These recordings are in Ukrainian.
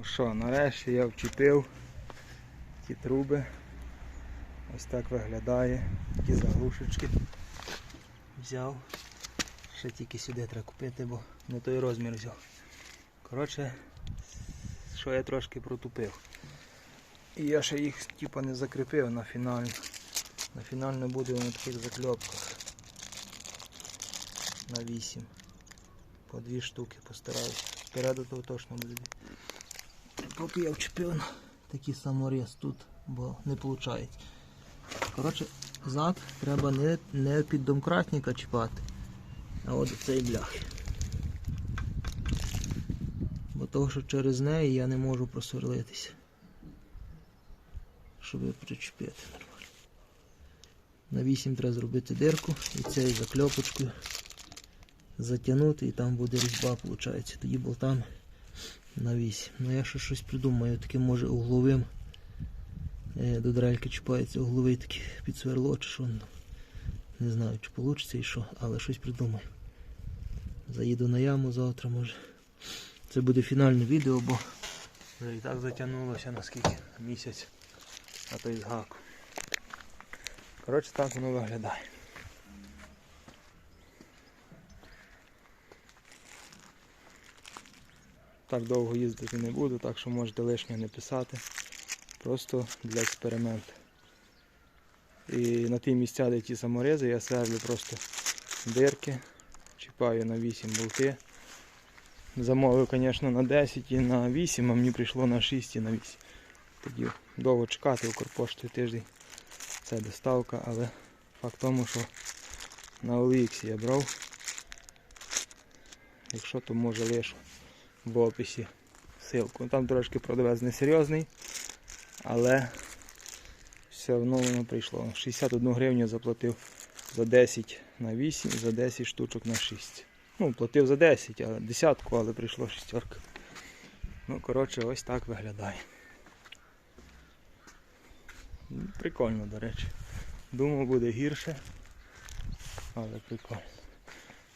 Ну що, нарешті я вчепив ті труби. Ось так виглядає. Такі заглушечки. Взяв. Ще тільки сюди треба купити, бо не той розмір взяв. Коротше, що я трошки протупив. І я ще їх типа не закріпив на фінальну. На фінально буде на таких закльопках. На 8. По дві штуки постараюся. Спереду того точно буде. Поки я вчепив на такий саморіз тут, бо не виходить. Коротше, зад треба не, не під домкратника чіпати, а от цей блях. Бо того, що через неї я не можу просверлитися. Щоб причепити нормально. На 8 треба зробити дирку і цією закльопочкою затягнути і там буде різьба, виходить. Тоді болтами на 8. Ну я ще щось придумаю, таке може угловим. Е, До дрельки чіпається угловий такий під сверло чи що. ну, Не знаю, чи вийде і що, але щось придумаю. Заїду на яму завтра може. Це буде фінальне відео, бо вже і так затягнулося наскільки місяць, а то й з гаку. Коротше, так воно виглядає. Так довго їздити не буду, так що можете лишнє не писати. Просто для експерименту. І на ті місця, де ті саморези, я сверлю просто дирки, чіпаю на 8 болти. Замовив, звісно, на 10 і на 8, а мені прийшло на 6 і на 8. Тоді довго чекати, Укрпоштою тиждень. Це доставка, але факт тому, що на OLX я брав. Якщо то може лише в описі ссылку. Там трошки продавець несерйозний, але все одно воно прийшло. 61 гривню заплатив за 10 на 8 і за 10 штучок на 6. Ну, платив за 10, але десятку, але прийшло шістерка. Ну, коротше, ось так виглядає. Прикольно, до речі. Думав буде гірше, але прикольно.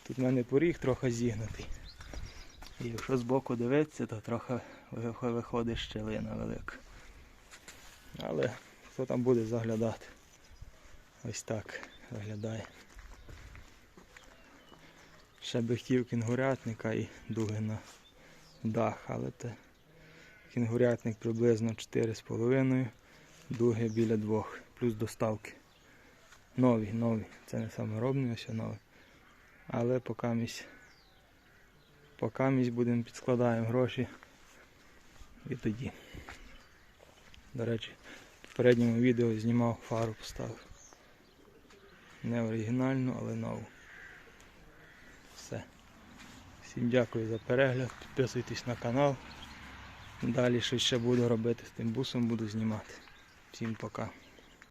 Тут в мене поріг трохи зігнутий. І якщо збоку дивитися, то трохи виходить щелина велика. Але хто там буде заглядати? Ось так виглядає. Ще би кінгурятника і дуги на дах, але те кінгурятник приблизно 4,5, дуги біля 2, плюс доставки. Нові, нові. Це не саморобний, ось новий. Але поки місь, поки місь будемо підскладаємо гроші і тоді. До речі, в попередньому відео знімав фару поставив. Не оригінальну, але нову. Все. Всім дякую за перегляд. Підписуйтесь на канал. Далі щось ще буду робити з тим бусом, буду знімати. Всім пока.